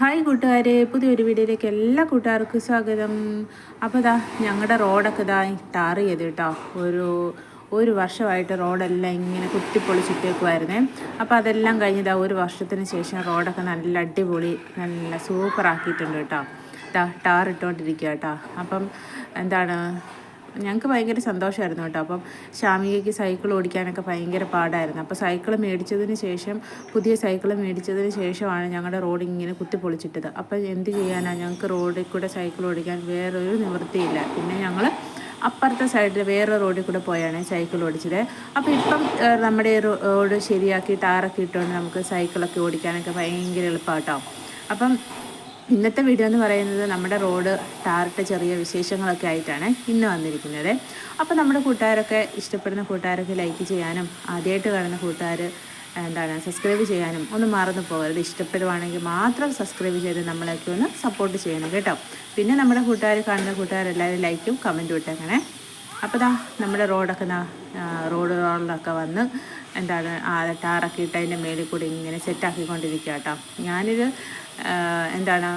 Hi കൂട്ടുകാരെ പുതിയൊരു വീഡിയോയിലേക്ക് എല്ലാ കൂട്ടുകാർക്കും സ്വാഗതം. അപ്പോൾ ഇതാ ഞങ്ങളുടെ റോഡൊക്കെ ഇതാ ടാർ ചെയ്ത് കേട്ടോ. ഒരു ഒരു വർഷമായിട്ട് റോഡെല്ലാം ഇങ്ങനെ കുത്തിപ്പൊളിച്ചിട്ടേക്കുമായിരുന്നേ അപ്പോൾ അതെല്ലാം കഴിഞ്ഞതാ ഒരു വർഷത്തിന് ശേഷം റോഡൊക്കെ നല്ല അടിപൊളി നല്ല സൂപ്പറാക്കിയിട്ടുണ്ട് കേട്ടോ. ടാർ ഇട്ടുകൊണ്ടിരിക്കുക കേട്ടോ. അപ്പം എന്താണ് ഞങ്ങൾക്ക് ഭയങ്കര സന്തോഷമായിരുന്നു കേട്ടോ. അപ്പം ഷാമികയ്ക്ക് സൈക്കിൾ ഓടിക്കാനൊക്കെ ഭയങ്കര പാടായിരുന്നു. അപ്പോൾ സൈക്കിൾ മേടിച്ചതിന് ശേഷം പുതിയ സൈക്കിൾ മേടിച്ചതിന് ശേഷമാണ് ഞങ്ങളുടെ റോഡ് ഇങ്ങനെ കുത്തിപ്പൊളിച്ചിട്ടത്. അപ്പം എന്ത് ചെയ്യാനാണ് ഞങ്ങൾക്ക് റോഡിൽ കൂടെ സൈക്കിൾ ഓടിക്കാൻ വേറൊരു നിവൃത്തിയില്ല. പിന്നെ ഞങ്ങൾ അപ്പുറത്തെ സൈഡിൽ വേറെ റോഡിൽ കൂടെ പോയാണ് സൈക്കിൾ ഓടിച്ചത്. അപ്പോൾ ഇപ്പം നമ്മുടെ റോഡ് ശരിയാക്കി ടാറൊക്കെ ഇട്ടുകൊണ്ട് നമുക്ക് സൈക്കിളൊക്കെ ഓടിക്കാനൊക്കെ ഭയങ്കര എളുപ്പമാട്ടോ അപ്പം ഇന്നത്തെ വീഡിയോ എന്ന് പറയുന്നത് നമ്മുടെ റോഡ് ടാറിട്ട ചെറിയ വിശേഷങ്ങളൊക്കെ ആയിട്ടാണ് ഇന്ന് വന്നിരിക്കുന്നത്. അപ്പോൾ നമ്മുടെ കൂട്ടുകാരൊക്കെ ഇഷ്ടപ്പെടുന്ന കൂട്ടുകാരൊക്കെ ലൈക്ക് ചെയ്യാനും ആദ്യമായിട്ട് കാണുന്ന കൂട്ടുകാർ എന്താണ് സബ്സ്ക്രൈബ് ചെയ്യാനും ഒന്ന് മറന്നു പോകരുത്. ഇഷ്ടപ്പെടുവാണെങ്കിൽ മാത്രം സബ്സ്ക്രൈബ് ചെയ്ത് നമ്മളൊക്കെ ഒന്ന് സപ്പോർട്ട് ചെയ്യണം കേട്ടോ. പിന്നെ നമ്മുടെ കൂട്ടുകാർ കാണുന്ന കൂട്ടുകാരെല്ലാവരും ലൈക്കും കമന്റും ഇട്ടേക്കണേ. അപ്പോൾ ദാ നമ്മുടെ റോഡൊക്കെ ദാ റോഡ് റോഡിലൊക്കെ വന്ന് എന്താണ് ടാറൊക്കെ ഇട്ട് അതിന്റെ മേളിൽ കൂടി ഇങ്ങനെ സെറ്റാക്കിക്കൊണ്ടിരിക്കുക കേട്ടോ. ഞാനിത് എന്താണ്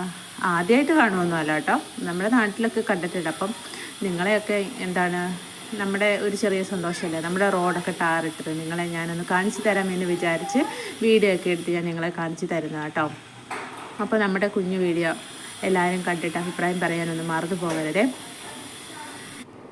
ആദ്യമായിട്ട് കാണുമെന്നല്ല കേട്ടോ. നമ്മുടെ നാട്ടിലൊക്കെ കണ്ടിട്ടുണ്ട്. അപ്പം നിങ്ങളെയൊക്കെ എന്താണ് നമ്മുടെ ഒരു ചെറിയ സന്തോഷമല്ലേ? നമ്മുടെ റോഡൊക്കെ ടാറിട്ടത് നിങ്ങളെ ഞാനൊന്ന് കാണിച്ചു തരാമെന്ന് വിചാരിച്ച് വീഡിയോ ഒക്കെ എടുത്ത് ഞാൻ നിങ്ങളെ കാണിച്ചു തരുന്നത് കേട്ടോ. അപ്പോൾ നമ്മുടെ കുഞ്ഞു വീഡിയോ എല്ലാവരും കണ്ടിട്ട് അഭിപ്രായം പറയാനൊന്നും മറന്നു പോകരുതേ.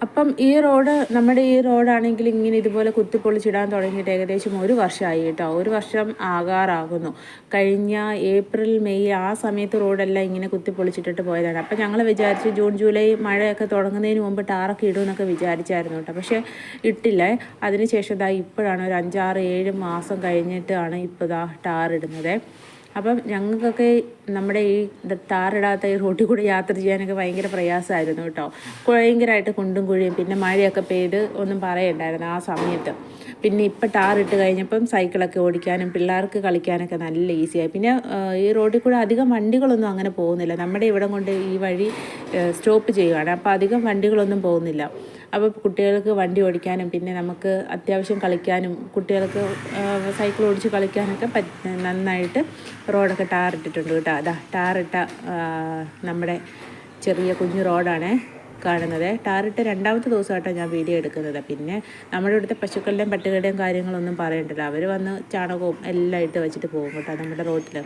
അപ്പം ഈ റോഡ് നമ്മുടെ ഈ റോഡാണെങ്കിൽ ഇങ്ങനെ ഇതുപോലെ കുത്തിപ്പൊളിച്ചിടാൻ തുടങ്ങിയിട്ട് ഏകദേശം ഒരു വർഷമായി കേട്ടോ. ഒരു വർഷം ആകാറാകുന്നു. കഴിഞ്ഞ ഏപ്രിൽ മെയ് ആ സമയത്ത് റോഡെല്ലാം ഇങ്ങനെ കുത്തിപ്പൊളിച്ചിട്ടിട്ട് പോയതാണ്. അപ്പം ഞങ്ങൾ വിചാരിച്ചു ജൂൺ ജൂലൈ മഴയൊക്കെ തുടങ്ങുന്നതിന് മുമ്പ് ടാറൊക്കെ ഇടുമെന്നൊക്കെ വിചാരിച്ചായിരുന്നു കേട്ടോ. പക്ഷേ ഇട്ടില്ല. അതിനുശേഷം ഇതാ ഇപ്പോഴാണ് ഒരു അഞ്ചാറ് ഏഴ് മാസം കഴിഞ്ഞിട്ടാണ് ഇപ്പോൾ ഇതാ ടാർ ഇടുന്നത് അപ്പം ഞങ്ങൾക്കൊക്കെ നമ്മുടെ ഈ താറിടാത്ത ഈ റോട്ടിൽ കൂടെ യാത്ര ചെയ്യാനൊക്കെ ഭയങ്കര പ്രയാസമായിരുന്നു കേട്ടോ. ഭയങ്കരമായിട്ട് കുണ്ടും കുഴിയും പിന്നെ മഴയൊക്കെ പെയ്ത് ഒന്നും പറയണ്ടായിരുന്നു ആ സമയത്ത്. പിന്നെ ഇപ്പം ടാറിട്ട് കഴിഞ്ഞപ്പം സൈക്കിളൊക്കെ ഓടിക്കാനും പിള്ളേർക്ക് കളിക്കാനൊക്കെ നല്ല ഈസിയായി. പിന്നെ ഈ റോഡിൽ കൂടെ അധികം വണ്ടികളൊന്നും അങ്ങനെ പോകുന്നില്ല. നമ്മുടെ ഇവിടം കൊണ്ട് ഈ വഴി സ്റ്റോപ്പ് ചെയ്യുകയാണ് അപ്പോൾ അധികം വണ്ടികളൊന്നും പോകുന്നില്ല. അപ്പോൾ കുട്ടികൾക്ക് വണ്ടി ഓടിക്കാനും പിന്നെ നമുക്ക് അത്യാവശ്യം കളിക്കാനും കുട്ടികൾക്ക് സൈക്കിൾ ഓടിച്ച് കളിക്കാനൊക്കെ നന്നായിട്ട് റോഡൊക്കെ ടാറിട്ടിട്ടുണ്ട് കേട്ടോ. അതാ ടാറിട്ട നമ്മുടെ ചെറിയ കുഞ്ഞു റോഡാണ് കാണുന്നത്. ടാറിട്ട് രണ്ടാമത്തെ ദിവസമായിട്ടാണ് ഞാൻ വീഡിയോ എടുക്കുന്നത്. പിന്നെ നമ്മുടെ ഇവിടുത്തെ പശുക്കളുടെയും പട്ടികളുടെയും കാര്യങ്ങളൊന്നും പറയണ്ടല്ലോ. അവർ വന്ന് ചാണകവും എല്ലാം ഇട്ട് വെച്ചിട്ട് പോകും കേട്ടോ നമ്മുടെ റോഡിൽ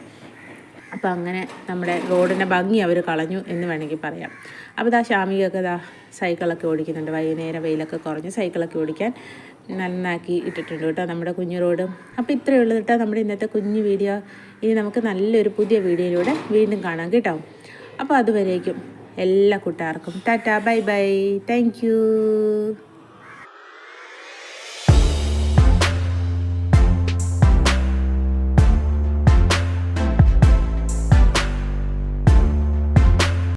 അപ്പോൾ അങ്ങനെ നമ്മുടെ റോഡിന്റെ ഭംഗി അവർ കളഞ്ഞു എന്ന് വേണമെങ്കിൽ പറയാം. അപ്പോൾ ഇതാ ഷാമികയൊക്കെ ഇതാ സൈക്കിളൊക്കെ ഓടിക്കുന്നുണ്ട്. വൈകുന്നേരം വെയിലൊക്കെ കുറഞ്ഞ് സൈക്കിളൊക്കെ ഓടിക്കാൻ നന്നാക്കി ഇട്ടിട്ടുണ്ട് കേട്ടോ നമ്മുടെ കുഞ്ഞു റോഡ്. അപ്പോൾ ഇത്രയേ ഉള്ളൂ കേട്ടോ നമ്മുടെ ഇന്നത്തെ കുഞ്ഞു വീഡിയോ. ഇനി നമുക്ക് നല്ലൊരു പുതിയ വീഡിയോയിലൂടെ വീണ്ടും കാണാം കേട്ടോ. അപ്പോൾ അതുവരേക്കും എല്ലാ കൂട്ടുകാർക്കും. Tata bye bye. താങ്ക്